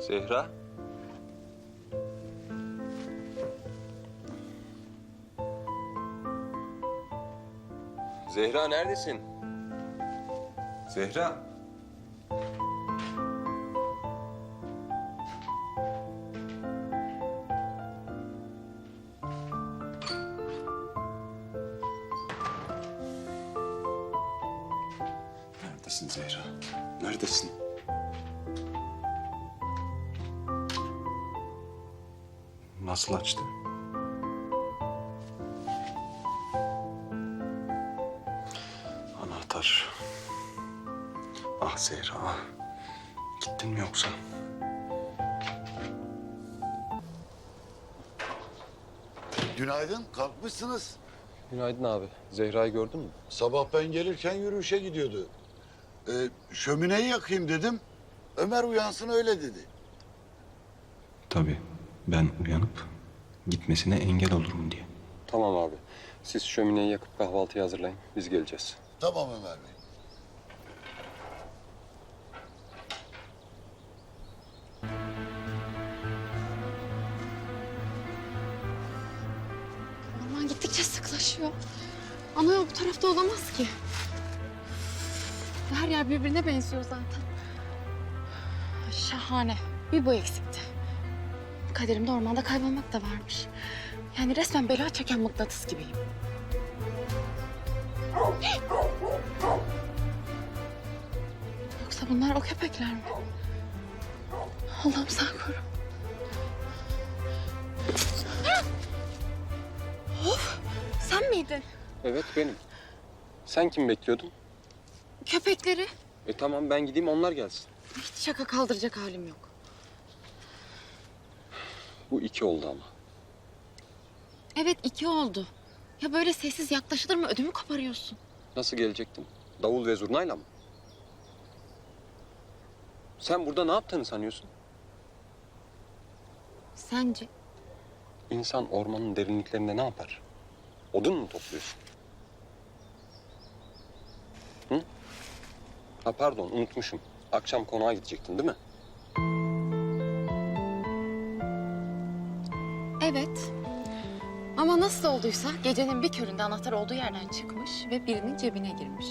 Zehra? Zehra neredesin? Zehra. Nasıl açtı? Anahtar. Ah Zehra. ah. Gittin mi yoksa? Günaydın, kalkmışsınız. Günaydın abi. Zehra'yı gördün mü? Sabah ben gelirken yürüyüşe gidiyordu. Ee, şömineyi yakayım dedim. Ömer uyansın öyle dedi. Tabii. Ben uyanıp gitmesine engel olurum diye. Tamam abi. Siz şömineyi yakıp kahvaltıyı hazırlayın. Biz geleceğiz. Tamam Ömer Bey. Orman gittikçe sıklaşıyor. Ana yol bu tarafta olamaz ki. Her yer birbirine benziyor zaten. Şahane. Bir bu eksikti. Kaderimde ormanda kaybolmak da varmış. Yani resmen bela çeken mıknatıs gibiyim. Yoksa bunlar o köpekler mi? Allah'ım sen koru. Of! Sen miydin? Evet benim. Sen kim bekliyordun? Köpekleri. E tamam ben gideyim onlar gelsin. Hiç şaka kaldıracak halim yok. Bu iki oldu ama. Evet iki oldu. Ya böyle sessiz yaklaşılır mı? Ödümü koparıyorsun. Nasıl gelecektim? Davul ve zurnayla mı? Sen burada ne yaptığını sanıyorsun? Sence? İnsan ormanın derinliklerinde ne yapar? Odun mu topluyorsun? Hı? Ha pardon unutmuşum. Akşam konağa gidecektin değil mi? Evet. Ama nasıl olduysa gecenin bir köründe anahtar olduğu yerden çıkmış ve birinin cebine girmiş.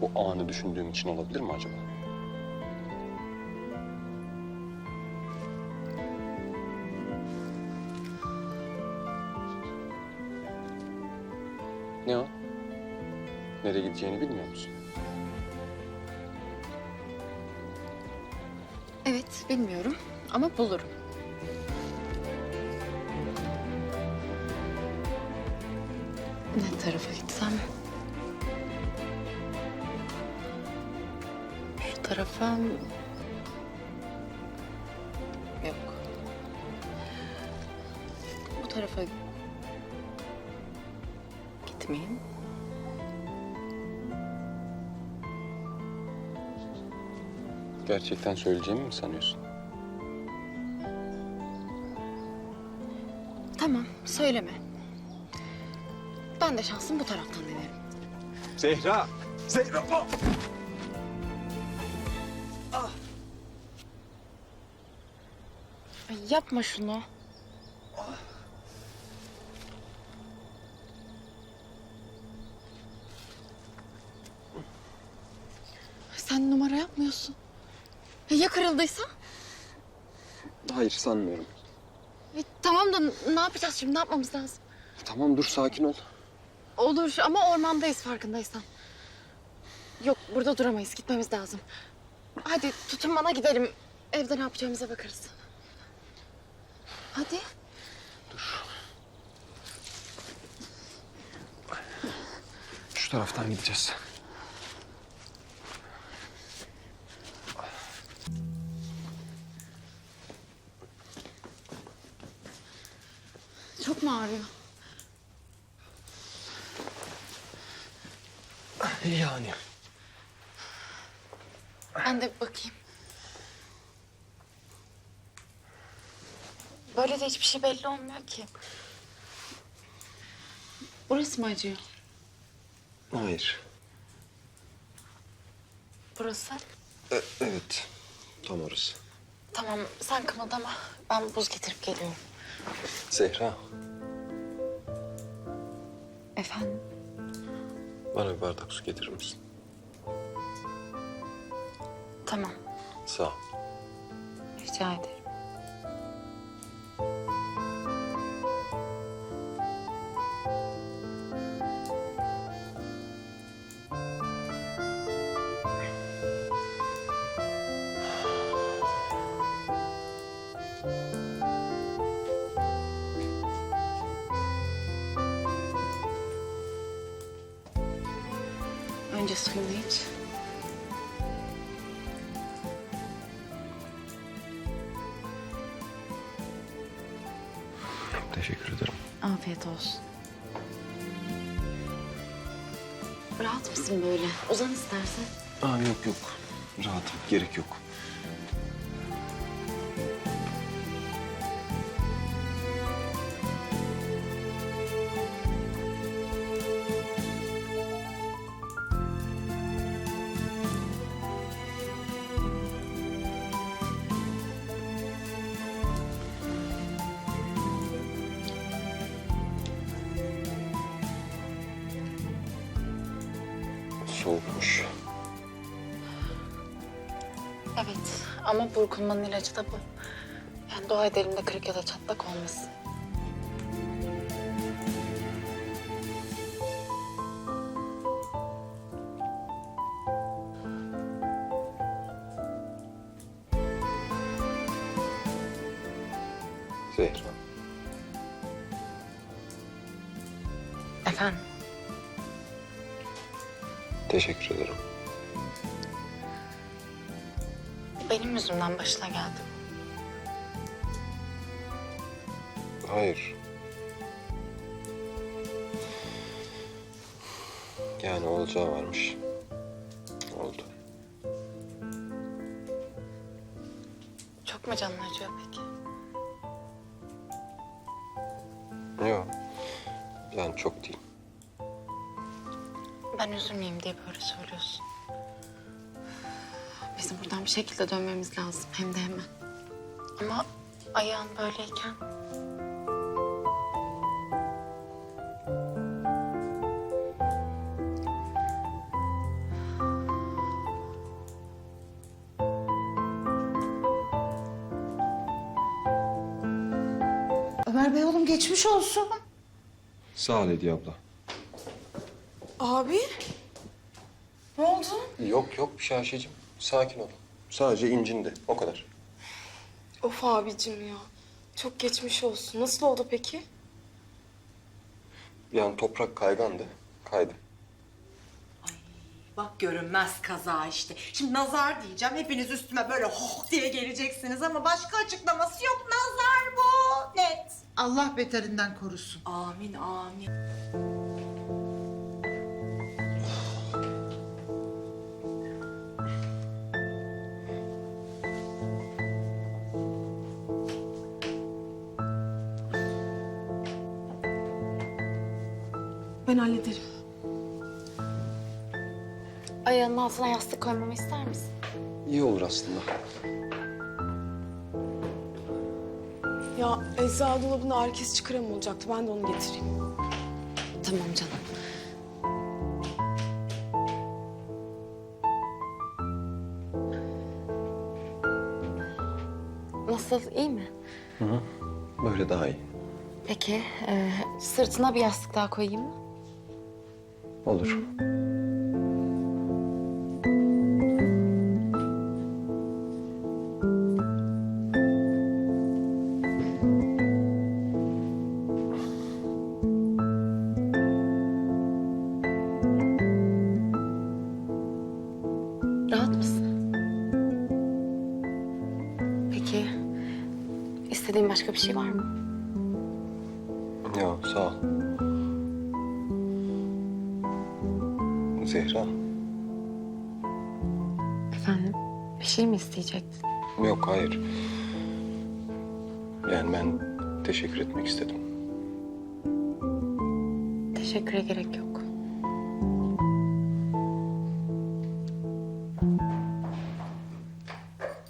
Bu anı düşündüğüm için olabilir mi acaba? Ne o? Nereye gideceğini bilmiyor musun? Evet bilmiyorum ama bulurum. Ne tarafa gitsem? Şu tarafa... Yok. Bu tarafa gitmeyeyim. Gerçekten söyleyeceğimi mi sanıyorsun? Tamam söyleme. Ben de şansım bu taraftan denerim. Zehra! Zehra! Ay yapma şunu. Sen numara yapmıyorsun. Ya ya kırıldıysa? Hayır sanmıyorum. E, tamam da ne yapacağız şimdi? Ne yapmamız lazım? Tamam dur sakin ol. Olur ama ormandayız farkındaysan. Yok burada duramayız. Gitmemiz lazım. Hadi tutun bana gidelim. Evde ne yapacağımıza bakarız. Hadi. Şu taraftan gideceğiz. Hiçbir şey belli olmuyor ki. Burası mı acıyor? Hayır. Burası. E- evet. Tam orası. Tamam sen kımıldama. Ben buz getirip geliyorum. Zehra, Efendim? bana bir bardak su getirir misin? Tamam. Sağ ol. Rica ederim. Teşekkür ederim. Afiyet olsun. Rahat mısın böyle? Uzan istersen. Aa yok yok. Rahatım. Gerek yok. Soğukmuş. Evet ama burkulmanın ilacı da bu. Yani dua edelim de kırık ya da çatlak olmasın. Yüzümden başına geldi. Hayır. Yani olacağı varmış. Oldu. Çok mu canın acıyor peki? Yok. Yani çok değil. Ben üzülmeyeyim diye böyle söylüyorsun. Bizim buradan bir şekilde dönmemiz lazım. Hem de hemen. Ama ayağın böyleyken... Ömer Bey oğlum geçmiş olsun. Sağ ol Hediye abla. Abi. Ne oldu? Yok yok bir şey Ayşe'cim. Sakin ol. Sadece incindi. O kadar. Of abicim ya. Çok geçmiş olsun. Nasıl oldu peki? Yani toprak kaygandı. Kaydı. Bak görünmez kaza işte. Şimdi nazar diyeceğim. Hepiniz üstüme böyle hoh diye geleceksiniz ama başka açıklaması yok. Nazar bu. Net. Allah beterinden korusun. Amin amin. Ben hallederim. Ayağının altına yastık koymamı ister misin? İyi olur aslında. Ya eczacı dolabında kesici krem olacaktı. Ben de onu getireyim. Tamam canım. Nasıl, iyi mi? Böyle daha iyi. Peki, e, sırtına bir yastık daha koyayım mı? Olur. Rahat mısın? Peki, istediğin başka bir şey var mı? Şey mi isteyecektin? Yok hayır. Yani ben teşekkür etmek istedim. Teşekküre gerek yok.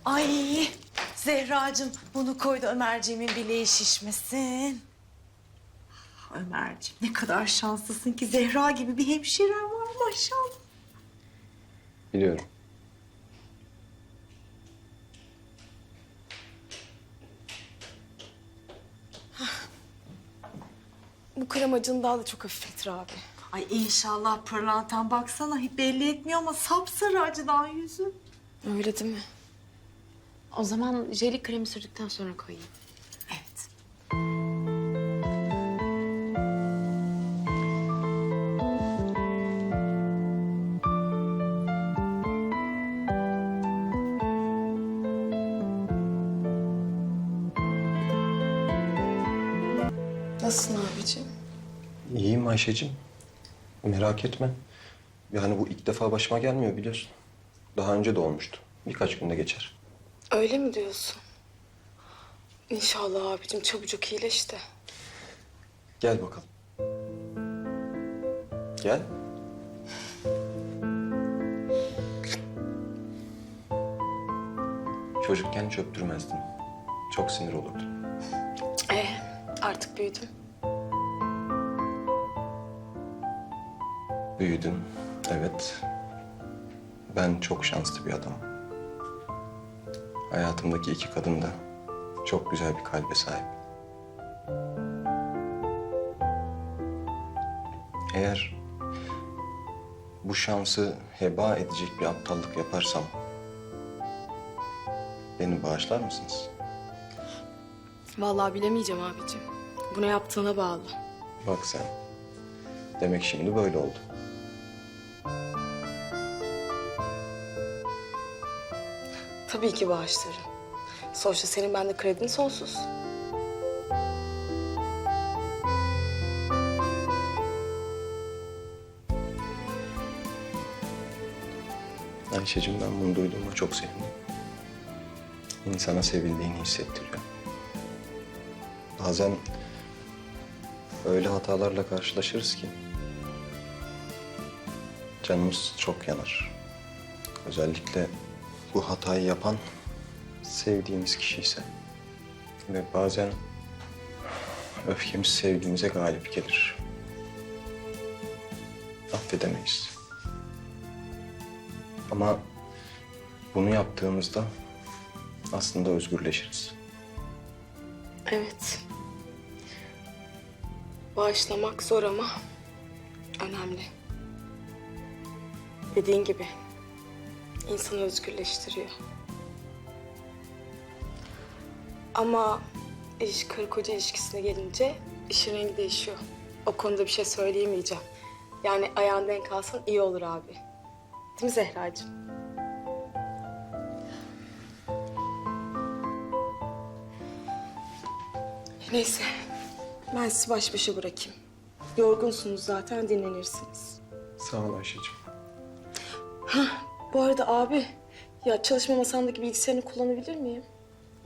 Ay Zehracığım bunu koy da Ömerciğimin bileği şişmesin. Ömerciğim ne kadar şanslısın ki Zehra gibi bir hemşiren var maşallah. Biliyorum. Bu kremacını daha da çok hafifletir abi. Ay inşallah pırlantan baksana hiç belli etmiyor ama sapsarı acıdan yüzü. Öyle değil mi? O zaman jeli kremi sürdükten sonra koyayım. Evet. Nasılsın abicim? İyiyim Ayşe'cim. Merak etme. Yani bu ilk defa başıma gelmiyor biliyorsun. Daha önce de olmuştu. Birkaç günde geçer. Öyle mi diyorsun? İnşallah abicim çabucak iyileş de. Gel bakalım. Gel. Çocukken çöptürmezdin. Çok sinir olurdun. Ee, artık büyüdüm. Büyüdün, evet. Ben çok şanslı bir adamım. Hayatımdaki iki kadın da çok güzel bir kalbe sahip. Eğer bu şansı heba edecek bir aptallık yaparsam beni bağışlar mısınız? Vallahi bilemeyeceğim abicim. Buna yaptığına bağlı. Bak sen. Demek şimdi böyle oldu. Tabii ki bağışlarım. Sonuçta senin bende kredin sonsuz. Ayşe'cim ben bunu duyduğuma çok sevindim. İnsana sevildiğini hissettiriyor. Bazen öyle hatalarla karşılaşırız ki canımız çok yanar. Özellikle bu hatayı yapan sevdiğimiz kişi ise. Ve bazen öfkemiz sevgimize galip gelir. Affedemeyiz. Ama bunu yaptığımızda aslında özgürleşiriz. Evet. Bağışlamak zor ama önemli. Dediğin gibi insanı özgürleştiriyor. Ama iş karı koca ilişkisine gelince işin rengi değişiyor. O konuda bir şey söyleyemeyeceğim. Yani ayağın denk alsan iyi olur abi. Değil mi Zehracığım? Neyse. Ben sizi baş başa bırakayım. Yorgunsunuz zaten dinlenirsiniz. Sağ ol Ayşe'cim. Bu arada abi, ya çalışma masamdaki bilgisayarını kullanabilir miyim?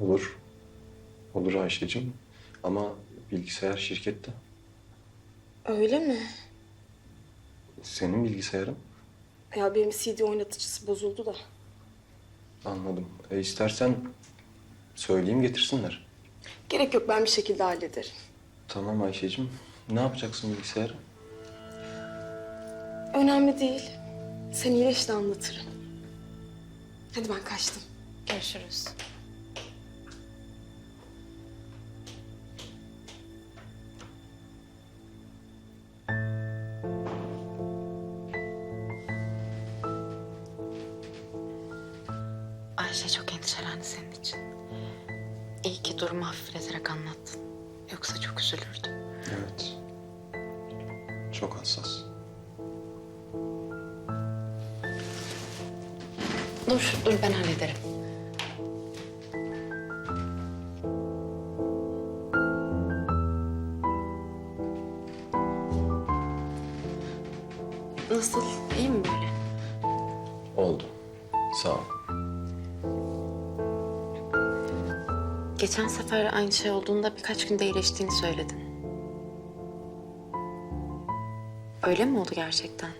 Olur. Olur Ayşe'cim. Ama bilgisayar şirkette. Öyle mi? Senin bilgisayarın. Ya benim CD oynatıcısı bozuldu da. Anladım. E istersen söyleyeyim getirsinler. Gerek yok ben bir şekilde hallederim. Tamam Ayşe'cim. Ne yapacaksın bilgisayarı? Önemli değil. Sen iyileş de anlatırım. Hadi ben kaçtım. Görüşürüz. Ayşe çok endişelendi senin için. İyi ki durumu hafifleterek anlattın. Yoksa çok üzülürdü. Evet. Çok hassas. Dur, dur ben hallederim. Nasıl? İyi mi böyle? Oldu. Sağ ol. Geçen sefer aynı şey olduğunda birkaç günde iyileştiğini söyledin. Öyle mi oldu gerçekten?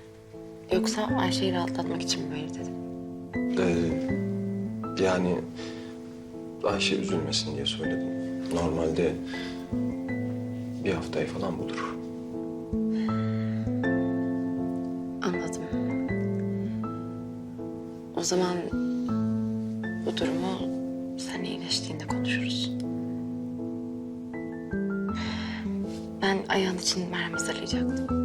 Yoksa Ayşe'yi rahatlatmak için mi böyle dedin? Ee, yani Ayşe üzülmesin diye söyledim. Normalde bir haftayı falan bulur. Anladım. O zaman bu durumu sen iyileştiğinde konuşuruz. Ben ayağın için merhem hazırlayacaktım.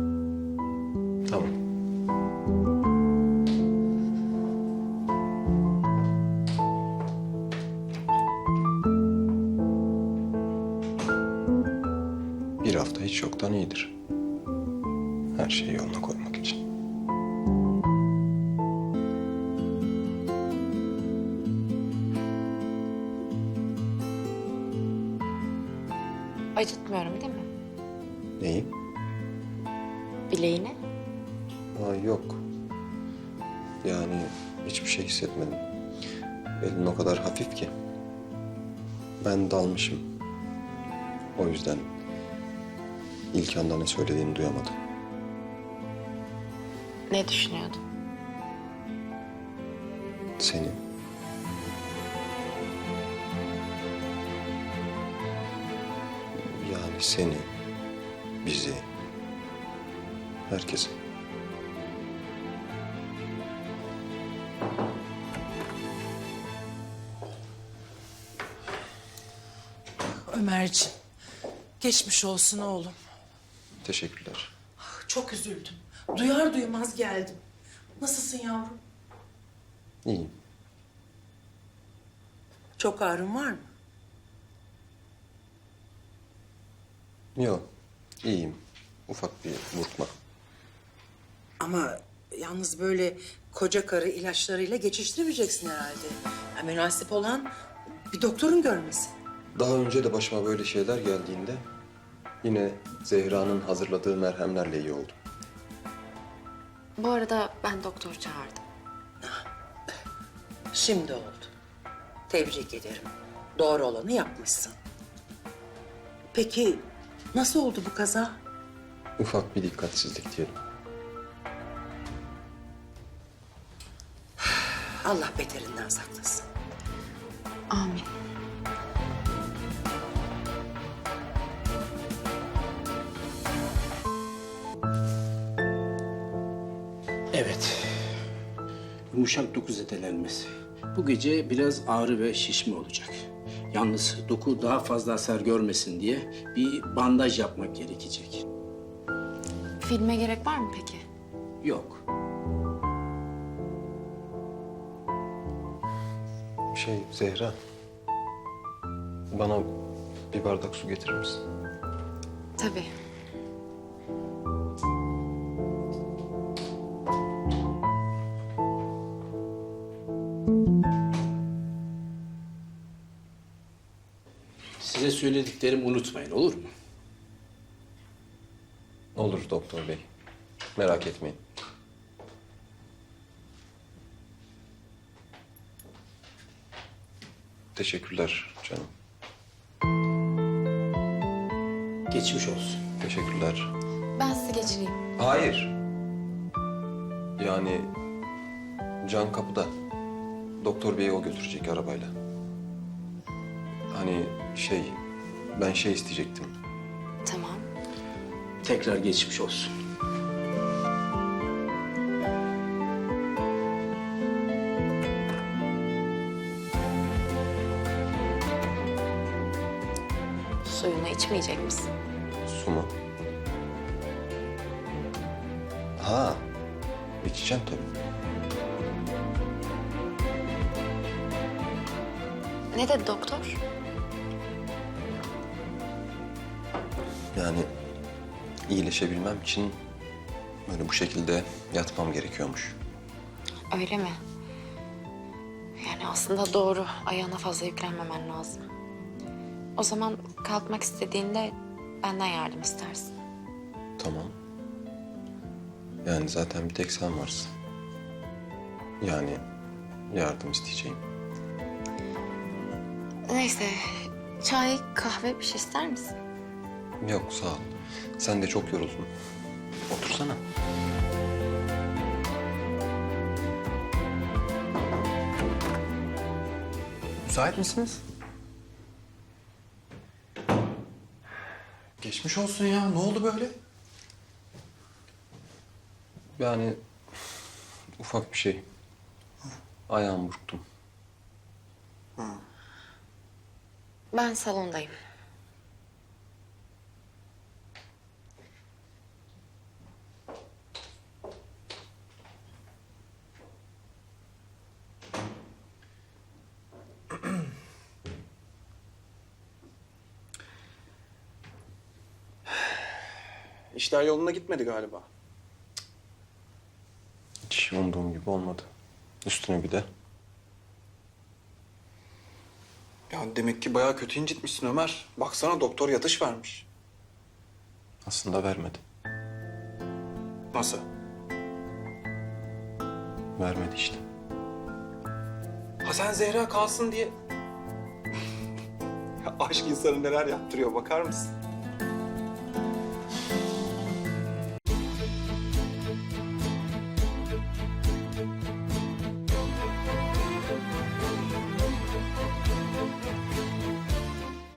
Her şeyi yoluna koymak için. Acıtmıyorum değil mi? Neyi? Bileğini? Aa, yok. Yani hiçbir şey hissetmedim. Elin o kadar hafif ki. Ben dalmışım. O yüzden ilk anda ne söylediğini duyamadım. Ne düşünüyordun? Seni. Yani seni, bizi, herkesi. Ömerciğim, geçmiş olsun oğlum. Teşekkürler. Çok üzüldüm. Duyar duymaz geldim. Nasılsın yavrum? İyiyim. Çok ağrın var mı? Yok, iyiyim. Ufak bir burkma. Ama yalnız böyle koca karı ilaçlarıyla geçiştirmeyeceksin herhalde. Ya, münasip olan bir doktorun görmesi. Daha önce de başıma böyle şeyler geldiğinde yine Zehra'nın hazırladığı merhemlerle iyi oldum. Bu arada ben doktor çağırdım. Şimdi oldu. Tebrik ederim. Doğru olanı yapmışsın. Peki nasıl oldu bu kaza? Ufak bir dikkatsizlik diyelim. Allah beterinden saklasın. Amin. Yumuşak doku zedelenmesi. Bu gece biraz ağrı ve şişme olacak. Yalnız doku daha fazla hasar görmesin diye bir bandaj yapmak gerekecek. Filme gerek var mı peki? Yok. Şey Zehra. Bana bir bardak su getirir misin? Tabii. Söylediklerimi unutmayın olur mu? Olur doktor bey. Merak etmeyin. Teşekkürler canım. Geçmiş olsun. Teşekkürler. Ben sizi geçireyim. Hayır. Yani can kapıda. Doktor beyi o götürecek arabayla. Hani şey, ben şey isteyecektim. Tamam. Tekrar geçmiş olsun. Suyunu içmeyecek misin? Su mu? Ha, içeceğim tabii. Ne dedi doktor? Yani iyileşebilmem için böyle bu şekilde yatmam gerekiyormuş. Öyle mi? Yani aslında doğru. Ayağına fazla yüklenmemen lazım. O zaman kalkmak istediğinde benden yardım istersin. Tamam. Yani zaten bir tek sen varsın. Yani yardım isteyeceğim. Neyse, çay, kahve bir şey ister misin? Yok sağ ol. Sen de çok yoruldun. Otursana. Müsait misiniz? Geçmiş olsun ya. Ne oldu böyle? Yani ufak bir şey. Ayağımı burktum. Ben salondayım. İşler yoluna gitmedi galiba. Hiç umduğum gibi olmadı. Üstüne bir de Ya demek ki bayağı kötü incitmişsin Ömer. Baksana doktor yatış vermiş. aslında vermedi. Nasıl? Vermedi işte. Ha sen Zehra kalsın diye... ya aşk insanı neler yaptırıyor bakar mısın?